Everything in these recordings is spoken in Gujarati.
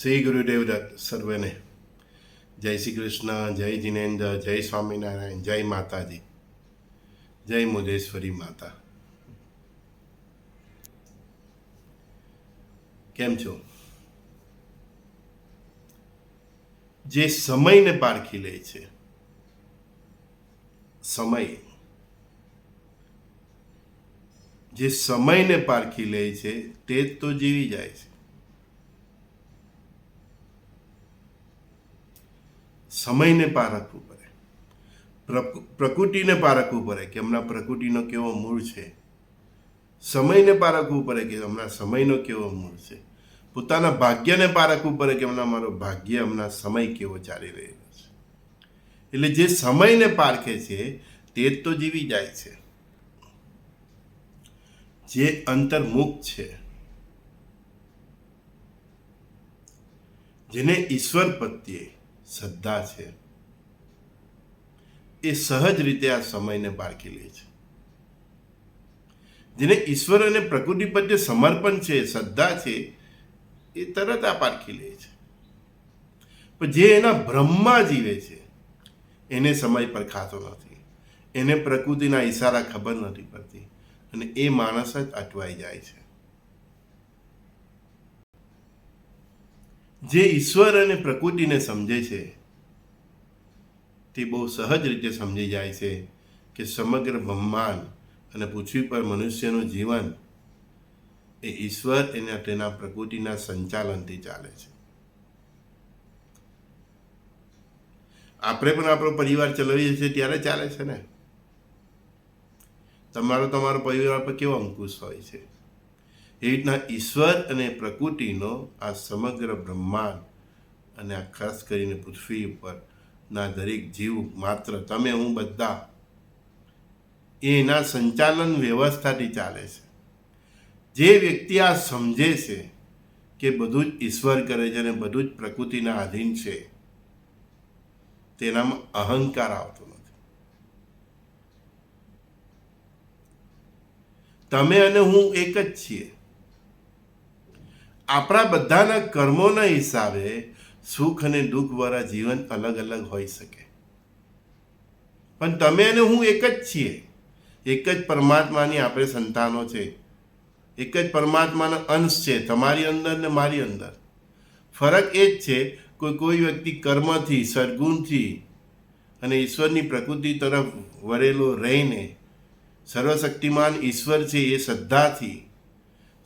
શ્રી ગુરુદેવ દત્ત સર્વેને. જય શ્રી કૃષ્ણ, જય જિનેન્દ્ર, જય સ્વામિનારાયણ, જય માતાજી. જય મુદેશ્વરી માતા. કેમ છો? જે સમયને પારખી લે છે. સમય. જે સમયને પારખી લે છે, તે જ તો જીવી જાય છે. સમયને પારખવું પડે. પ્રકૃ- પ્રકૃતિને પારખવું પડે કે હમણાં પ્રકૃતિનો કેવો મૂળ છે. સમયને પારખવું પડે કે હમણાં સમયનો કેવો મૂળ છે. પોતાના ભાગ્યને પારખવું પડે કે હમણાં મારો ભાગ્ય, હમણાં સમય કેવો ચાલી રહ્યો છે. એટલે જે સમયને પારખે છે, તે જ તો જીવી જાય છે. જે અંતર્મુખ છે, જેને ઈશ્વર પ્રત્યે શ્રદ્ધા છે. એ સહજ રીતે આ સમયને પારખી લે છે. જેને ઈશ્વર અને પ્રકૃતિ પર જે સમર્પણ છે, શ્રદ્ધા છે, એ તરત આ પારખી લે છે. પણ જે એના બ્રહ્મમાં જીવે છે, એને સમય પર ખાતો નથી. એને પ્રકૃતિના ઈશારા ખબર નથી પડતી અને એ માણસ જ અટવાઈ જાય છે. જે ઈશ્વર અને પ્રકૃતિને સમજે છે, તે બહુ સહજ રીતે સમજી જાય છે કે સમગ્ર બ્રહ્માંડ અને પૃથ્વી પર મનુષ્યનું જીવન એ ઈશ્વર એના તેના પ્રકૃતિના સંચાલનથી ચાલે છે. આપણે પણ આપણો પરિવાર ચલાવીએ છીએ ત્યારે ચાલે છે ને? તમારો તમારો પરિવાર પર કેવો અંકુશ હોય છે? એ રીતના ઈશ્વર અને પ્રકૃતિનો આ સમગ્ર બ્રહ્માંડ અને આ ખાસ કરીને પૃથ્વી ઉપર ના દરેક જીવ માત્ર તમે, હું બધા એના સંચાલન વ્યવસ્થાથી ચાલે છે. જે વ્યક્તિ આ સમજે છે કે બધું જ ઈશ્વર કરે છે અને બધું જ પ્રકૃતિના આધીન છે, તેનામાં અહંકાર આવતો નથી. તમે અને હું એક જ છીએ. આપણા બધાના કર્મોના હિસાબે સુખ અને દુઃખવાળા જીવન અલગ અલગ હોઈ શકે. પણ તમે અને હું એક જ છીએ. એક જ પરમાત્માની આપણે સંતાનો છે. એક જ પરમાત્માનો અંશ છે. તમારી અંદર ને મારી અંદર. ફરક એ જ છે, કોઈ કોઈ વ્યક્તિ કર્મથી સદગુણથી અને ઈશ્વરની પ્રકૃતિ તરફ વળેલો રહીને સર્વશક્તિમાન ઈશ્વર છે એ શ્રદ્ધાથી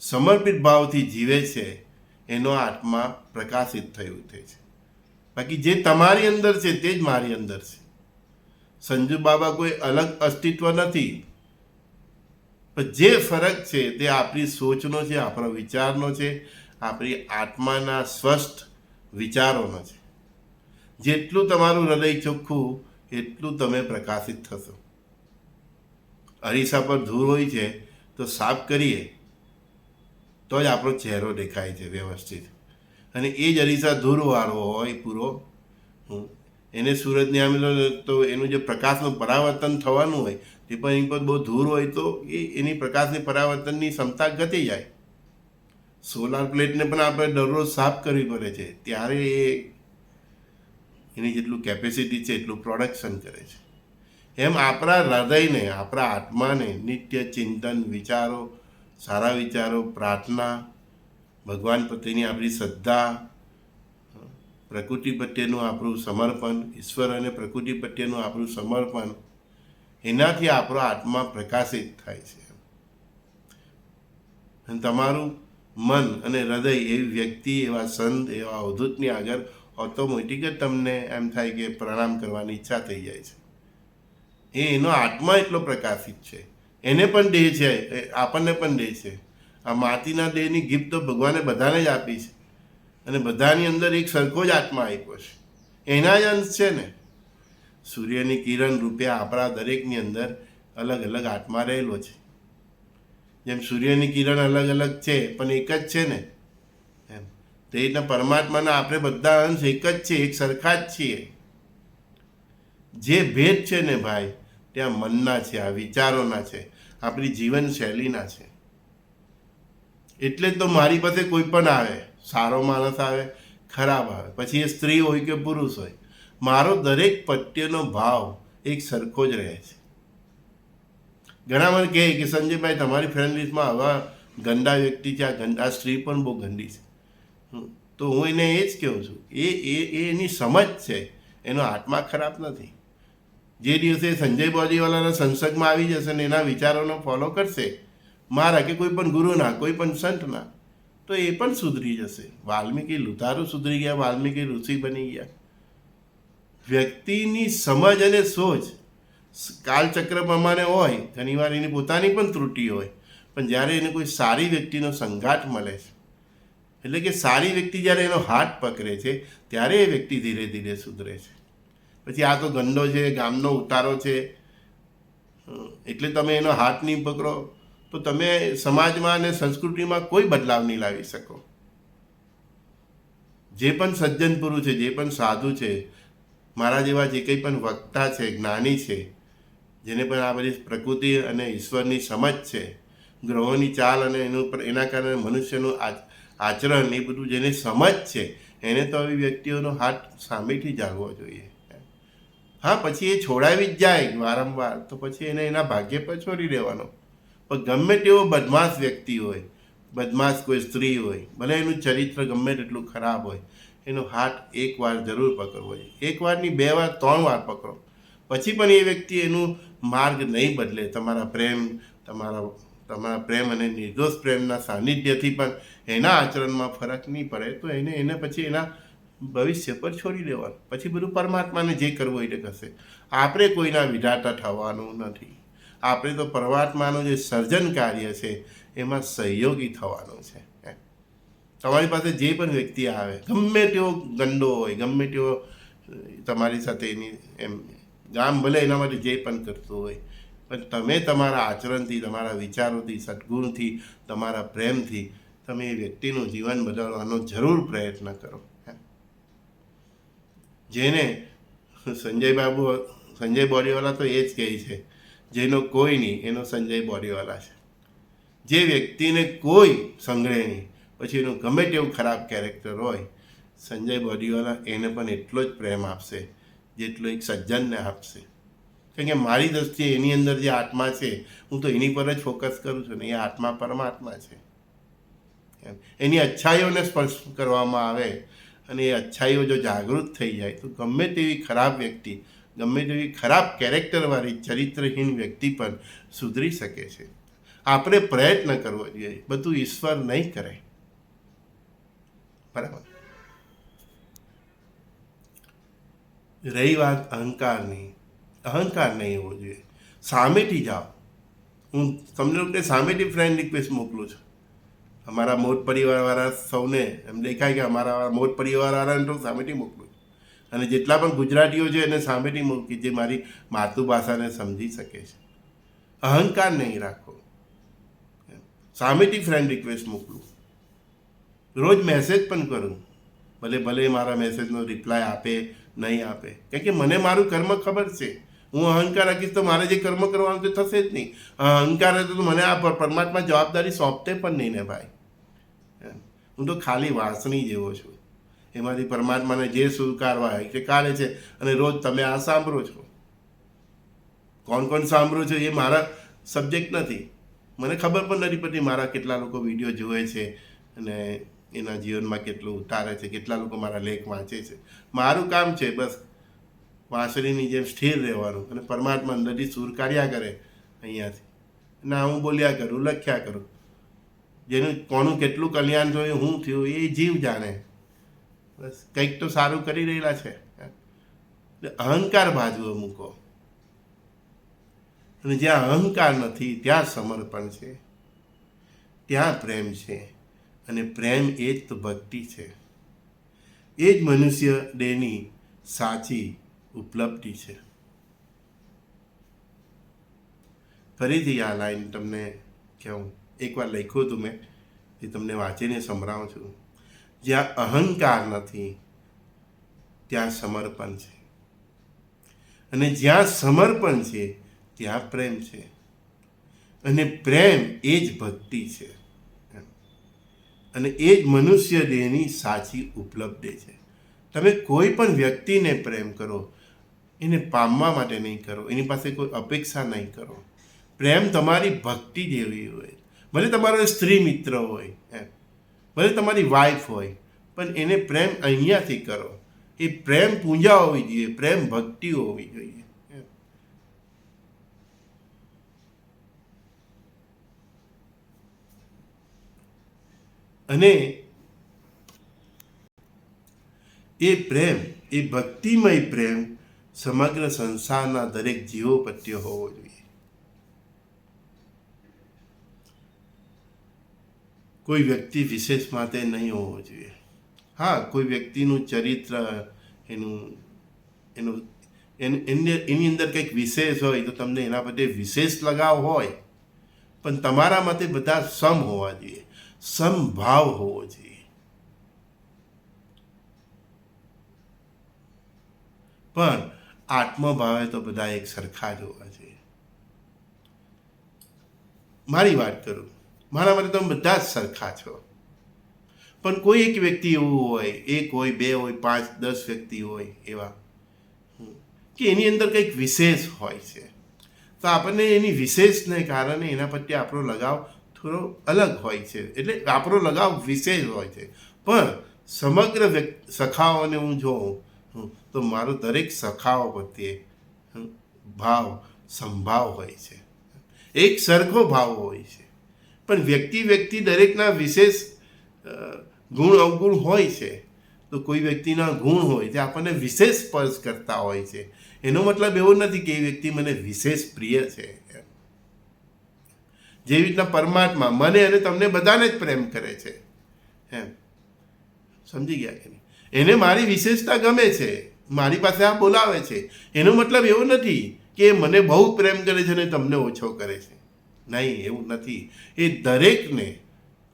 સમર્પિત ભાવથી જીવે છે, એનો આત્મા પ્રકાશિત થઈ ઉઠે છે. બાકી જે તમારી અંદર છે, તે જ મારી અંદર છે. સંજુ બાબા કોઈ અલગ અસ્તિત્વ નથી. પણ જે ફરક છે, તે આપણી સોચનો છે, આપણા વિચારનો છે, આપણી આત્માના સ્વસ્થ વિચારોનો છે. જેટલું તમારું હૃદય ચોખ્ખું, એટલું તમે પ્રકાશિત થશો. અરીસા પર ધૂળ હોય છે, તો સાફ કરીએ. તો જ આપણો ચહેરો દેખાય છે વ્યવસ્થિત. અને એ જ અરીસા ધૂળવાળો હોય પૂરો. એને સૂરજની આમ તો એનું જે પ્રકાશનું પરાવર્તન થવાનું હોય, તે પણ એની પર બહુ ધૂળ હોય તો એ એની પ્રકાશની પરાવર્તનની ક્ષમતા ઘટી જાય. સોલાર પ્લેટને પણ આપણે દરરોજ સાફ કરવી પડે છે. ત્યારે એ એની જેટલું કેપેસિટી છે એટલું પ્રોડક્શન કરે છે. એમ આપણા હૃદયને, આપણા આત્માને, નિત્ય ચિંતન, વિચારો સારા વિચારો, પ્રાર્થના, ભગવાન પ્રત્યેની આપણી શ્રદ્ધા, પ્રકૃતિ પ્રત્યેનું આપણું સમર્પણ, ઈશ્વર અને પ્રકૃતિ પ્રત્યેનું આપણું સમર્પણ, એનાથી આપણો આત્મા પ્રકાશિત થાય છે. અને તમારું મન અને હૃદય એવી વ્યક્તિ, એવા સંત, એવા અવધૂતની આગળ ઓટોમેટિક જ તમને એમ થાય કે પ્રણામ કરવાની ઈચ્છા થઈ જાય છે. એ એનો આત્મા એટલો પ્રકાશિત છે. એને પણ દેહ છે આપણને પણ દેહ છે. આ માટીના દેહની ગિફ્ટ તો ભગવાને બધાને જ આપી છે. અને બધાની અંદર એક સરખો જ આત્મા આપ્યો છે. એના જ અંશ છે ને. સૂર્યની કિરણ રૂપે આપણા દરેકની અંદર અલગ અલગ આત્મા રહેલો છે. જેમ સૂર્યની કિરણ અલગ અલગ છે, પણ એક જ છે ને. એમ. તે રીતના પરમાત્માના આપણે બધા અંશ એક જ છે, એક સરખા જ છીએ. જે ભેદ છે ને ભાઈ, ત્યાં મનના છે, આ વિચારોના છે. આપણી જીવનશૈલીના છે. એટલે જ તો મારી પાસે કોઈ પણ આવે, સારો માણસ આવે, ખરાબ આવે, પછી એ સ્ત્રી હોય કે પુરુષ હોય, મારો દરેક પ્રત્યેનો ભાવ એક સરખો જ રહે છે. ઘણા મને કહે કે સંજયભાઈ, તમારી ફ્રેન્ડ લિસ્ટમાં આવા ગંદા વ્યક્તિ છે, આ ગંદા સ્ત્રી પણ બહુ ગંદી છે. તો હું એને એ જ કહું છું એ એ, એની સમજ છે, એનો આત્મા ખરાબ નથી. જે દિવસે સંજય બોજીવાલાના સંસદમાં આવી જશે ને એના વિચારોનો ફોલો કરશે, મારા કે કોઈ પણ ગુરુના, કોઈ પણ સંતના, તો એ પણ સુધરી જશે. વાલ્મીકી લુધારો સુધરી ગયા, વાલ્મીકી ઋષિ બની ગયા. વ્યક્તિની સમજ અને સોચ કાલચક્ર પ્રમાણે હોય, ઘણીવાર એની પોતાની પણ ત્રુટિ હોય, પણ જ્યારે એને કોઈ સારી વ્યક્તિનો સંઘાટ મળે છે, એટલે કે સારી વ્યક્તિ જ્યારે એનો હાથ પકડે છે, ત્યારે એ વ્યક્તિ ધીરે ધીરે સુધરે છે. પછી આ તો ગંડો છે, ગામનો ઉતારો છે. એટલે તમે એનો હાથ નહીં પકડો, તો તમે સમાજમાં અને સંસ્કૃતિમાં કોઈ બદલાવ નહીં લાવી શકો. જે પણ સજ્જન પુરુષ છે, જે પણ સાધુ છે, મારા જેવા જે કંઈ પણ વક્તા છે, જ્ઞાની છે, જેને પણ આ બધી પ્રકૃતિ અને ઈશ્વરની સમજ છે, ગ્રહોની ચાલ અને એનું એના કારણે મનુષ્યનું આચ- આચરણ એ બધું જેને સમજ છે, એને તો આવી વ્યક્તિઓનો હાથ સામેથી જાગવો જોઈએ. હા, પછી એ છોડાવી જ જાય વારંવાર. તો પછી એને એના ભાગ્ય પર છોડી દેવાનો. પણ ગમે તેવો બદમાશ વ્યક્તિ હોય, બદમાશ કોઈ સ્ત્રી હોય, ભલે એનું ચરિત્ર ગમે તેટલું ખરાબ હોય, એનો હાથ એકવાર જરૂર પકડવો જોઈએ. એકવારની બે વાર, ત્રણ વાર પકડો. પછી પણ એ વ્યક્તિ એનું માર્ગ નહીં બદલે. તમારા પ્રેમ, તમારા તમારા પ્રેમ અને નિર્દોષ પ્રેમના સાનિધ્યથી પણ એના આચરણમાં ફરક નહીં પડે. તો એને એને પછી એના ભવિષ્ય પર છોડી દેવાનું પછી બધું પરમાત્માને જે કરવું હોય તે કરશે આપણે કોઈના વિધાતા થવાનું નથી આપણે તો પરમાત્માનું જે સર્જન કાર્ય છે, એમાં સહયોગી થવાનું છે. તમારી પાસે જે પણ વ્યક્તિ આવે, ગમે તેવો ગંડો હોય, ગમે તેવો તમારી સાથે એની, એમ, ગામ ભલે એના માટે જે પણ કરતું હોય, પણ તમે તમારા આચરણથી, તમારા વિચારોથી, સદગુણથી, તમારા પ્રેમથી તમે એ વ્યક્તિનું જીવન બદલવાનો જરૂર પ્રયત્ન કરો. જેને સંજય બાબુ, સંજય બોરીવાલા તો એ જ કહે છે, જેનો કોઈ નહીં, એનો સંજય બોરીવાલા છે. જે વ્યક્તિને કોઈ સંગ્રહે નહીં, પછી એનું ગમે તેવું ખરાબ કેરેક્ટર હોય, સંજય બોરીવાલા એને પણ એટલો જ પ્રેમ આપશે, જેટલો એક સજ્જનને આપશે. કારણ કે મારી દ્રષ્ટિએ એની અંદર જે આત્મા છે, હું તો એની પર જ ફોકસ કરું છું ને, એ આત્મા પરમાત્મા છે. એની અચ્છાઈઓને સ્પર્શ કરવામાં આવે અને એ અચ્છાઈઓ જો જાગૃત થઈ જાય, તો ગમે તેવી ખરાબ વ્યક્તિ, ગમે તેવી ખરાબ કેરેક્ટરવાળી, ચરિત્રહીન વ્યક્તિ પણ સુધરી શકે છે. આપણે પ્રયત્ન કરવો જોઈએ. બધું ઈશ્વર નહીં કરે. બરાબર? રહી વાત અહંકારની. અહંકાર નહીં હોવો જોઈએ. સામેથી જાઓ. હું તમને લોકોને સામેથી ફ્રેન્ડ રિક્વેસ્ટ મોકલું છું. અમારા મોટ પરિવારવાળા સૌને એમ દેખાય કે અમારા મોટ પરિવારવાળાને તો સામેથી મોકલું. અને જેટલા પણ ગુજરાતીઓ છે એને સામેથી મૂકી જે મારી માતૃભાષાને સમજી શકે છે. અહંકાર નહીં રાખો. સામેથી ફ્રેન્ડ રિક્વેસ્ટ મોકલું. રોજ મેસેજ પણ કરું. ભલે ભલે મારા મેસેજનો રિપ્લાય આપે, નહીં આપે. કારણ કે મને મારું કર્મ ખબર છે. હું અહંકાર રાખીશ તો મારે જે કર્મ કરવાનું તે થશે જ નહીં. અહંકાર હતો તો મને આ પર- પરમાત્મા જવાબદારી સોંપતે પણ નહીં ને ભાઈ. હું તો ખાલી વાસણી જેવો છું. એમાંથી પરમાત્માને જે સ્વીકારવા હોય કે કાઢે છે અને રોજ તમે આ સાંભળો છો. કોણ કોણ સાંભળો છો એ મારા સબ્જેક્ટ નથી. મને ખબર પણ નથી પડતી મારા કેટલા લોકો વીડિયો જુએ છે અને એના જીવનમાં કેટલું ઉતારે છે, કેટલા લોકો મારા લેખ વાંચે છે. મારું કામ છે બસ વાંસળીની જેમ સ્થિર રહેવાનું અને પરમાત્મા અંદરથી સુર કાઢ્યા કરે અહીંયાથી. ના, હું બોલ્યા કરું, લખ્યા કરું. જેનું કોનું કેટલું કલ્યાણ થયું હું થયું, એ જીવ જાણે. બસ, કંઈક તો સારું કરી રહેલા છે. અહંકાર બાજુ મૂકો. અને જ્યાં અહંકાર નથી, ત્યાં સમર્પણ છે. ત્યાં પ્રેમ છે. અને પ્રેમ એ જ તો ભક્તિ છે. એ જ મનુષ્ય દેહની સાચી ઉપલબ્ધિ છે. ફરીથી આ લાઈન તમને કહું. એકવાર લખ્યું હતું મેં, એ તમને વાંચીને સંભળાવું છું. જ્યાં અહંકાર નથી, ત્યાં સમર્પણ છે. અને જ્યાં સમર્પણ છે, ત્યાં પ્રેમ છે. અને પ્રેમ એ જ ભક્તિ છે. અને એ જ મનુષ્ય દેહની સાચી ઉપલબ્ધિ છે. તમે કોઈ પણ વ્યક્તિને પ્રેમ કરો, એને પામવા માટે નહીં કરો, એની પાસે કોઈ અપેક્ષા નહીં કરો. પ્રેમ તમારી ભક્તિ જેવી હોય. ભલે તમારો સ્ત્રી મિત્ર હોય, એમ. ભલે તમારી વાઈફ હોય, પણ એને પ્રેમ અહીંયાથી કરો. એ પ્રેમ પૂજા હોવી જોઈએ, પ્રેમ ભક્તિ હોવી જોઈએ. અને એ પ્રેમ, એ ભક્તિમય પ્રેમ સમગ્ર સંસારના દરેક જીવો પ્રત્યે હોવો જોઈએ. કોઈ વ્યક્તિ વિશેષ માટે નહીં હોવો જોઈએ. હા, કોઈ વ્યક્તિનું ચરિત્ર, એનું એનું, એન- અંદર કંઈક વિશેષ હોય તો તમને એના પ્રત્યે વિશેષ લગાવ હોય. પણ તમારા માટે બધા સમ હોવા જોઈએ. સમભાવ હોવો જોઈએ. પણ આત્મભાવે તો બધા એક સરખા જ હોવા જોઈએ. મારી વાત કરું. મારા માટે તમે બધા જ સરખા છો. પણ કોઈ એક વ્યક્તિ એવું હોય, એક હોય, બે હોય, પાંચ, દસ વ્યક્તિ હોય એવા કે એની અંદર કંઈક વિશેષ હોય છે. તો આપણને એની વિશેષને કારણે એના પ્રત્યે આપણો લગાવ થોડો અલગ હોય છે. એટલે આપણો લગાવ વિશેષ હોય છે. પણ સમગ્ર વ્યક્તિ સખાઓને હું જોઉં તો મારો દરેક સખાઓ પ્રત્યે ભાવ, સંભાવ હોય છે. એક સરખો ભાવ હોય છે. પણ વ્યક્તિ વ્યક્તિ દરેકના વિશેષ ગુણ અવગુણ હોય છે. તો કોઈ વ્યક્તિના ગુણ હોય તે આપણને વિશેષ સ્પર્શ કરતા હોય છે. એનો મતલબ એવો નથી કે એ વ્યક્તિ મને વિશેષ પ્રિય છે. જેવી રીતના પરમાત્મા મને અને તમને બધાને જ પ્રેમ કરે છે. એમ. સમજી ગયા કે એને મારી વિશેષતા ગમે છે. મારી પાસે આ બોલાવે છે. એનો મતલબ એવો નથી કે મને બહુ પ્રેમ કરે છે અને તમને ઓછો કરે છે. નહીં, એવું નથી. એ દરેકને,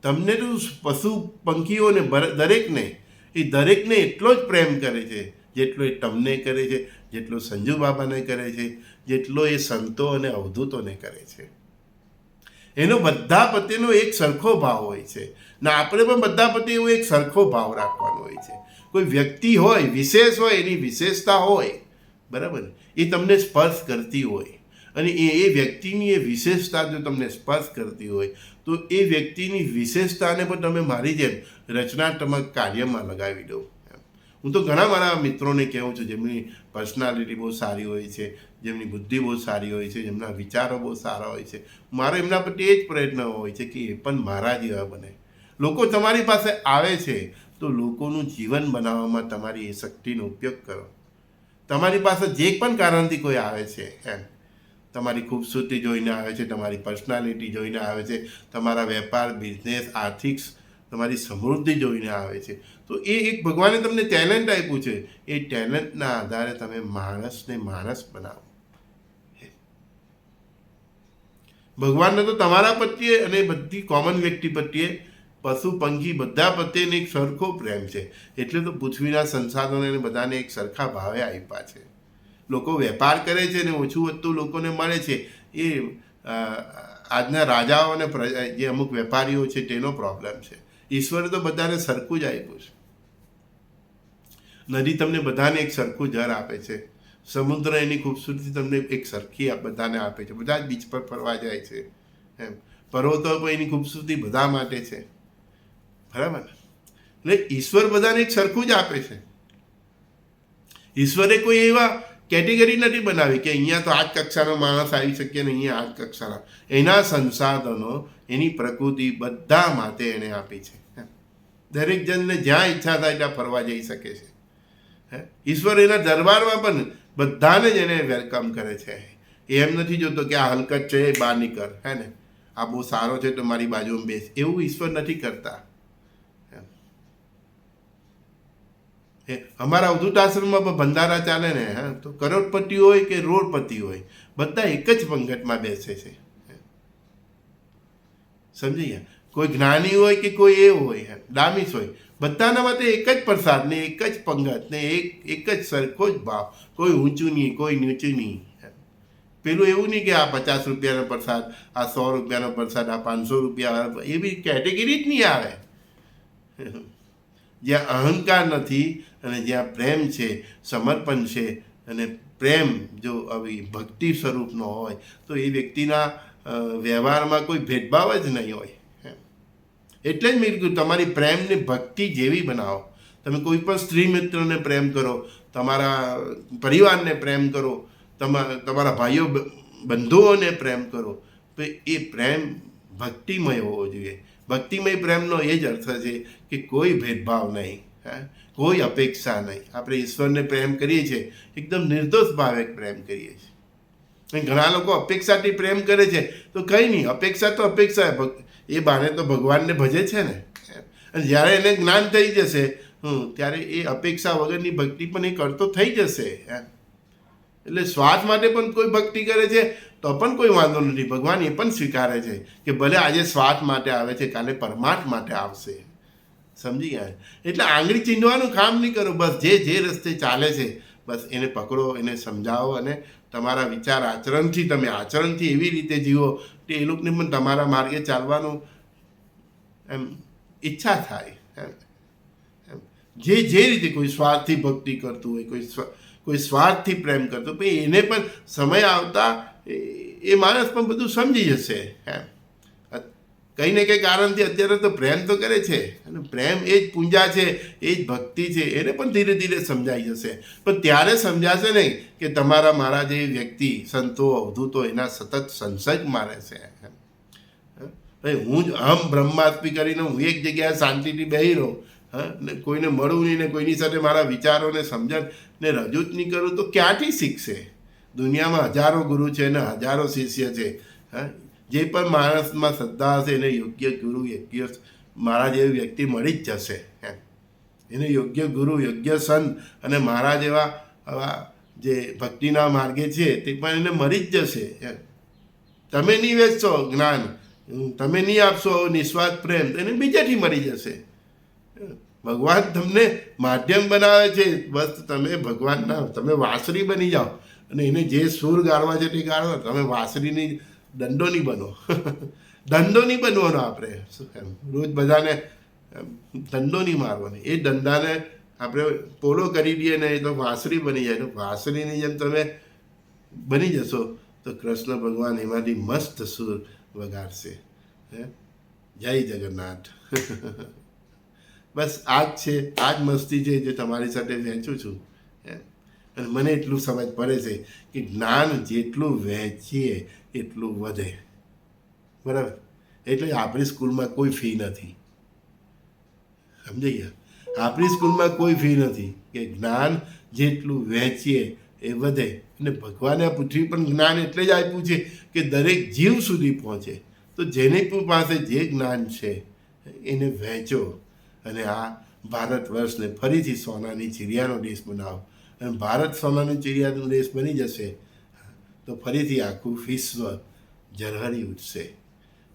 તમને તો પશુ પંખીઓને દરેકને, એ દરેકને એટલો જ પ્રેમ કરે છે, જેટલો એ તમને કરે છે, જેટલો સંજુ બાબાને કરે છે, જેટલો એ સંતો અને અવધૂતોને કરે છે. એનો બધા પ્રત્યેનો એક સરખો ભાવ હોય છે. ને આપણે પણ બધા પ્રત્યે એવો એક સરખો ભાવ રાખવાનો હોય છે. કોઈ વ્યક્તિ હોય, વિશેષ હોય, એની વિશેષતા હોય, બરાબર? એ તમને સ્પર્શ કરતી હોય. અને એ એ વ્યક્તિની એ વિશેષતા જો તમને સ્પર્શ કરતી હોય, તો એ વ્યક્તિની વિશેષતાને પણ તમે મારી જેમ રચનાત્મક કાર્યમાં લગાવી દો. હું તો ઘણા મારા મિત્રોને કહું છું, જેમની પર્સનાલિટી બહુ સારી હોય છે, જેમની બુદ્ધિ બહુ સારી હોય છે, જેમના વિચારો બહુ સારા હોય છે. મારો એમના પ્રત્યે એ જ પ્રયત્ન હોય છે કે એ પણ મારા જેવા બને. લોકો તમારી પાસે આવે છે, તો લોકોનું જીવન બનાવવામાં તમારી એ શક્તિનો ઉપયોગ કરો. તમારી પાસે જે પણ કારણથી કોઈ આવે છે, એમ. તમારી ખૂબસૂરતી જોઈને આવે છે, તમારી પર્સનાલિટી જોઈને આવે છે, તમારા વેપાર બિઝનેસ આર્થિક, તમારી સમૃદ્ધિ જોઈને આવે છે. તો એ એક ભગવાને તમને ટેલેન્ટ આપ્યું છે. એ ટેલેન્ટના આધારે તમે માણસને માણસ બનાવો. ભગવાનને તો તમારા પ્રત્યે અને બધી કોમન વ્યક્તિ પ્રત્યે પશુ, પંખી બધા પ્રત્યેને એક સરખો પ્રેમ છે. એટલે તો પૃથ્વીના સંસાધનોને બધાને એક સરખા ભાવે આપ્યા છે. લોકો વેપાર કરે છે ને ઓછું વધતું લોકોને મળે છે, એ આજના રાજાઓ અને જે અમુક વેપારીઓ છે, તેનો પ્રોબ્લેમ છે. ઈશ્વરે તો બધાને સરખું જ આપ્યું છે. નદી તમને બધાને એક સરખું જળ આપે છે. સમુદ્ર એની ખૂબસૂરતી તમને એક સરખી બધાને આપે છે. બધા જ બીચ પર ફરવા જાય છે. એમ. પર્વતો પણ એની ખૂબસૂરતી બધા માટે છે. બરાબર? ને એટલે ઈશ્વર બધાને એક સરખું જ આપે છે. ઈશ્વરે કોઈ એવા કેટેગરી નથી બનાવી કે અહીંયા તો આ જ કક્ષાનો માણસ આવી શકે ને અહીંયા આ જ કક્ષાના. એના સંસાધનો, એની પ્રકૃતિ બધા માટે એણે આપી છે. દરેક જણને જ્યાં ઈચ્છા થાય ત્યાં ફરવા જઈ શકે છે. હે? ઈશ્વર એના દરબારમાં પણ બધાને જ એને વેલકમ કરે છે. એમ નથી જોતો કે આ હલકત છે બહાર નીકળ. હે ને? આ બહુ સારો છે તો મારી બાજુમાં બેસ. એવું ઈશ્વર નથી કરતા. એ અમારા અવધૂત આશ્રમમાં પણ ભંડારા ચાલે ને, હા, તો કરોડપતિ હોય કે રોડપતિ હોય, બધા એક જ પંગતમાં બેસે છે. સમજી ગયા? કોઈ જ્ઞાની હોય કે કોઈ એ હોય ડામીસ હોય, બધાના માટે એક જ પ્રસાદ ને એક જ પંગત ને એક એક જ સરખો જ ભાવ. કોઈ ઊંચું નહીં, કોઈ નીચું નહીં. પેલું એવું નહીં કે આ પચાસ રૂપિયાનો પ્રસાદ, આ સો રૂપિયાનો પ્રસાદ, આ પાંચસો રૂપિયા એવી કેટેગરી જ નહીં આવે. જ્યાં અહંકાર નથી અને જ્યાં પ્રેમ છે, સમર્પણ છે અને પ્રેમ જો આવી ભક્તિ સ્વરૂપનો હોય, તો એ વ્યક્તિના વ્યવહારમાં કોઈ ભેદભાવ જ નહીં હોય. એટલે જ મેં કીધું, તમારી પ્રેમને ભક્તિ જેવી બનાવો. તમે કોઈ પણ સ્ત્રી મિત્રને પ્રેમ કરો, તમારા પરિવારને પ્રેમ કરો તમારા ભાઈઓ બંધુઓને પ્રેમ કરો, તો એ પ્રેમ ભક્તિમય હોવો જોઈએ. ભક્તિમય પ્રેમનો એ જ અર્થ છે કે કોઈ ભેદભાવ નહીં. હે? કોઈ અપેક્ષા નહીં. આપણે ઈશ્વરને પ્રેમ કરીએ છીએ, એકદમ નિર્દોષ ભાવે પ્રેમ કરીએ છીએ. ઘણા લોકો અપેક્ષાથી પ્રેમ કરે છે, તો કંઈ નહીં, અપેક્ષા તો અપેક્ષા એ બાને તો ભગવાનને ભજે છે ને? અને જ્યારે એને જ્ઞાન થઈ જશે, હમ, ત્યારે એ અપેક્ષા વગરની ભક્તિ પણ એ કરતો થઈ જશે એટલે સ્વાર્થ માટે પણ કોઈ ભક્તિ કરે છે, તો પણ કોઈ વાંધો નથી. ભગવાન એ પણ સ્વીકારે છે કે ભલે આજે સ્વાર્થ માટે આવે છે, કાલે પરમાર્થ માટે આવશે. સમજી ગયા એટલે આંગળી ચીંધવાનું કામ નહીં કરો, બસ જે જે રસ્તે ચાલે છે, બસ એને પકડો, એને સમજાવો અને તમારા વિચાર આચરણથી, તમે આચરણથી એવી રીતે જીવો કે એ લોકોને પણ તમારા માર્ગે ચાલવાનું એમ ઈચ્છા થાય, એમ. જે જે રીતે કોઈ સ્વાર્થથી ભક્તિ કરતું હોય, કોઈ સ્વ, કોઈ સ્વાર્થથી પ્રેમ કરતું હોય એને પણ સમય આવતા એ માણસ પણ બધું સમજી જશે, એમ કંઈ ને કંઈ કારણથી અત્યારે તો પ્રેમ તો કરે છે અને પ્રેમ એ જ પૂંજા છે, એ જ ભક્તિ છે, એને પણ ધીરે ધીરે સમજાઈ જશે. પણ ત્યારે સમજાશે નહીં કે તમારા મારા જે વ્યક્તિ, સંતો, અવધૂતો એના સતત સંસર્ગ મારે છે ભાઈ, હું જ અહમ બ્રહ્માસ્મી કરીને હું એક જગ્યાએ શાંતિથી બેહી રહું. ને કોઈને મળું નહીં ને કોઈની સાથે મારા વિચારોને સમજણ ને રજૂ જ નહીં કરું તો ક્યાંથી શીખશે? દુનિયામાં હજારો ગુરુ છે ને હજારો શિષ્ય છે. હા? જે પણ માણસમાં શ્રદ્ધા હશે, એને યોગ્ય ગુરુ, યોગ્ય મારા જેવી વ્યક્તિ મળી જ જશે. એમ એને યોગ્ય ગુરુ, યોગ્ય સંત અને મારા જેવા આવા જે ભક્તિના માર્ગે છે, તે પણ એને મળી જ જશે. એમ તમે નહીં વેચશો જ્ઞાન. તમે નહીં આપશો નિસ્વાર્થ પ્રેમ એને બીજાથી મળી જશે. ભગવાન તમને માધ્યમ બનાવે છે, બસ તમે ભગવાનના, તમે વાસરી બની જાઓ. અને એને જે સૂર ગાળવા છે તે ગાળો, તમે વાંસળીની દંડો નહીં બનો. દંડો નહીં બનવાનો આપણે એમ, રોજ બધાને દંડો નહીં મારવાનો. એ દંડાને આપણે પોલો કરી દઈએ ને એ તો વાસરી બની જાય. તો વાંસળીની જેમ તમે બની જશો, તો કૃષ્ણ ભગવાન એમાંથી મસ્ત સૂર વગાડશે. હે? જય જગન્નાથ. બસ આ જ છે આ જ મસ્તી છે જે તમારી સાથે વહેંચું છું. અને મને એટલું સમજ પડે છે કે જ્ઞાન જેટલું વહેંચીએ એટલું વધે. બરાબર? એટલે આપણી સ્કૂલમાં કોઈ ફી નથી. સમજાઈ ગયા? આપણી સ્કૂલમાં કોઈ ફી નથી. કે જ્ઞાન જેટલું વહેંચીએ એ વધે. અને ભગવાને આ પૃથ્વી પણ જ્ઞાન એટલે જ આપ્યું છે કે દરેક જીવ સુધી પહોંચે. તો જેની પણ પાસે જે જ્ઞાન છે, એને વહેંચો. અને આ ભારત વર્ષને ફરીથી સોનાની ચિડિયાનો દેશ બનાવો. અને ભારત સોનાની ચિડિયાનો દેશ બની જશે તો ફરીથી આખું વિશ્વ ઝરહરી ઉઠશે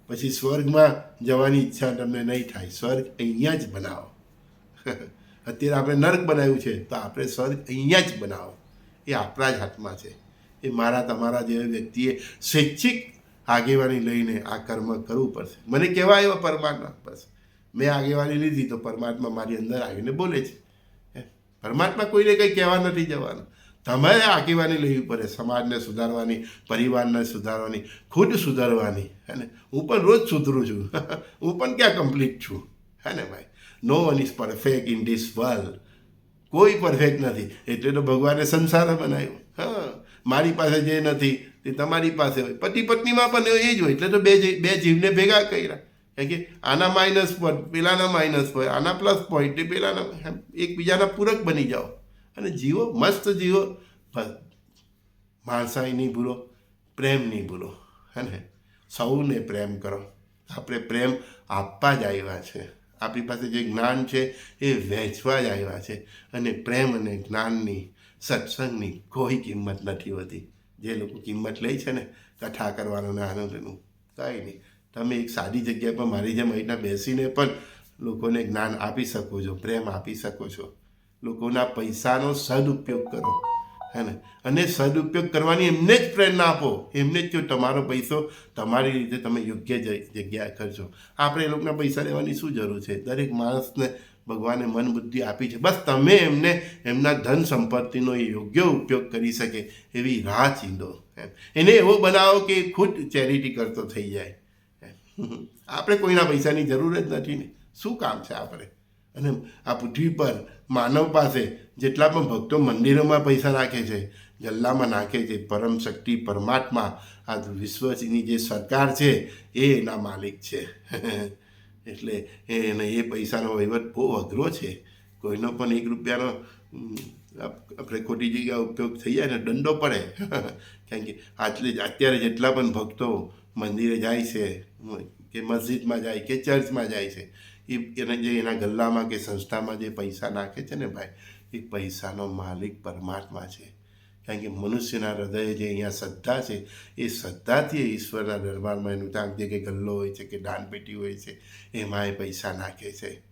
પછી સ્વર્ગમાં જવાની ઈચ્છા તમને નહીં થાય. સ્વર્ગ અહીંયા જ બનાવો. અત્યારે આપણે નર્ક બનાવ્યું છે, તો આપણે સ્વર્ગ અહીંયા જ બનાવો. એ આપણા જ હાથમાં છે. એ મારા, તમારા જેવા વ્યક્તિએ સ્વૈચ્છિક આગેવાની લઈને આ કર્મ કરવું પડશે. મને કહેવા એવા પરમાત્મા બસ. મેં આગેવાની લીધી તો પરમાત્મા મારી અંદર આવીને બોલે છે. પરમાત્મા કોઈને કંઈ કહેવા નથી જવાનું. તમારે આગેવાની લેવી પડે, સમાજને સુધારવાની, પરિવારને સુધારવાની, ખુદ સુધારવાની, હે ને? હું પણ રોજ સુધરું છું. હું પણ ક્યાં કમ્પ્લીટ છું? હે ને ભાઈ? No one is perfect in this world કોઈ પરફેક્ટ નથી. એટલે તો ભગવાને સંસાર બનાવ્યો. હા. મારી પાસે જે નથી, તે તમારી પાસે હોય. પતિ પત્નીમાં પણ એ જ હોય. એટલે તો બે બે જીવને ભેગા કર્યા. કારણ કે આના માઇનસ પોઈન્ટ પેલાના માઇનસ પોઈન્ટ આના પ્લસ પોઈન્ટ એ પેલાના એકબીજાના પૂરક બની જાઓ. અને જીવો મસ્ત જીવો. માણસાઈ નહીં ભૂલો, પ્રેમ નહીં ભૂલો, હે ને? સૌને પ્રેમ કરો. આપણે પ્રેમ આપવા જ આવ્યા છે. આપણી પાસે જે જ્ઞાન છે એ વહેંચવા જ આવ્યા છે. અને પ્રેમ અને જ્ઞાનની, સત્સંગની કોઈ કિંમત નથી હોતી. જે લોકો કિંમત લે છે ને, કથા કરવાનું આનંદનું, કાંઈ નહીં. તમે એક સાદી જગ્યા પર મારી જેમ અહીંના બેસીને પણ લોકોને જ્ઞાન આપી શકો છો, પ્રેમ આપી શકો છો. લોકોના પૈસાનો સદુપયોગ કરો. હે ને? અને સદુપયોગ કરવાની એમને જ પ્રેરણા આપો. એમને જ કહો, તમારો પૈસો તમારી રીતે તમે યોગ્ય જગ્યાએ ખર્ચો આપણે એ લોકોના પૈસા લેવાની શું જરૂર છે? દરેક માણસને ભગવાને મન બુદ્ધિ આપી છે. બસ તમે એમને, એમના ધન સંપત્તિનો યોગ્ય ઉપયોગ કરી શકે એવી રાહ ચીંધો. એને એવો બનાવો કે ખુદ ચેરિટી કરતો થઈ જાય. આપણે કોઈના પૈસાની જરૂર જ નથી ને. શું કામ છે આપણે? અને આ પૃથ્વી પર માનવ પાસે જેટલા પણ ભક્તો મંદિરોમાં પૈસા નાખે છે, જલ્લામાં નાખે છે, પરમ શક્તિ, પરમાત્મા, આ વિશ્વની જે સરકાર છે, એ એના માલિક છે. એટલે એને એ પૈસાનો વહીવટ બહુ અઘરો છે. કોઈનો પણ એક રૂપિયાનો આપણે ખોટી જગ્યાએ ઉપયોગ થઈ જાય ને દંડો પડે. કારણ કે આટલે અત્યારે જેટલા પણ ભક્તો મંદિરે જાય છે, કે મસ્જિદમાં જાય, કે ચર્ચમાં જાય છે એ એને જે એના ગલ્લામાં કે સંસ્થામાં જે પૈસા નાખે છે ને ભાઈ, એ પૈસાનો માલિક પરમાત્મા છે. કારણ કે મનુષ્યના હૃદયે જે અહીંયા શ્રદ્ધા છે, એ શ્રદ્ધાથી ઈશ્વરના દરબારમાં એનું ત્યાં જે કે ગલ્લો હોય છે કે દાનપેટી હોય છે, એમાં એ પૈસા નાખે છે.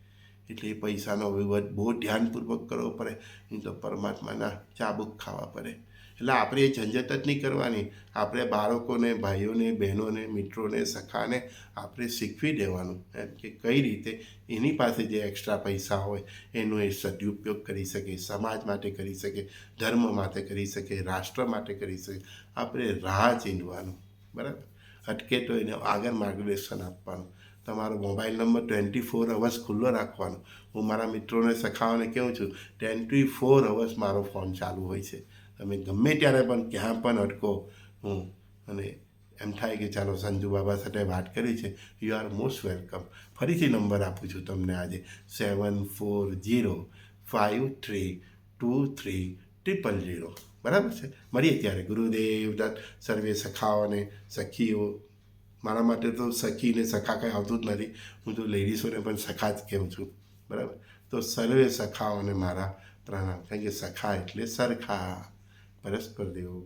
એટલે એ પૈસાનો વહીવટ બહુ ધ્યાનપૂર્વક કરવો પડે. નહીં તો પરમાત્માના ચાબુક ખાવા પડે. એટલે આપણે એ ઝંઝટ જ નહીં કરવાની. આપણે બાળકોને, ભાઈઓને, બહેનોને, મિત્રોને, સખાને આપણે શીખવી દેવાનું. એમ કે કઈ રીતે એની પાસે જે એક્સ્ટ્રા પૈસા હોય એનો એ સદુપયોગ કરી શકે, સમાજ માટે કરી શકે, ધર્મ માટે કરી શકે, રાષ્ટ્ર માટે કરી શકે. આપણે રાહ ચીંધવાનું બરાબર? અટકે તો એને આગળ માર્ગદર્શન આપવાનું. તમારો mobile number twenty four hours ખુલ્લો રાખવાનો. હું મારા મિત્રોને સખાવાને કહું છું ટ્વેન્ટી ફોર અવર્સ મારો ફોન ચાલુ હોય છે. તમે ગમે ત્યારે પણ ક્યાં પણ અટકો, હું અને એમ થાય કે ચાલો સંજુ બાબા સાથે વાત કરી છે યુ આર મોસ્ટ વેલકમ ફરીથી નંબર આપું છું તમને આજે seven four zero five three two three triple zero બરાબર છે? મળીએ ત્યારે. ગુરુદેવ દત્ત, સર્વે સખાઓને સખીઓ. મારા માટે તો સખી ને સખા કંઈ આવતું જ નથી. હું તો લેડીઝોને પણ સખા જ કહું છું? બરાબર? તો સર્વે સખાઓને મારા પ્રણામ કારણ કે સખા એટલે સરખા. Parece que perdeu.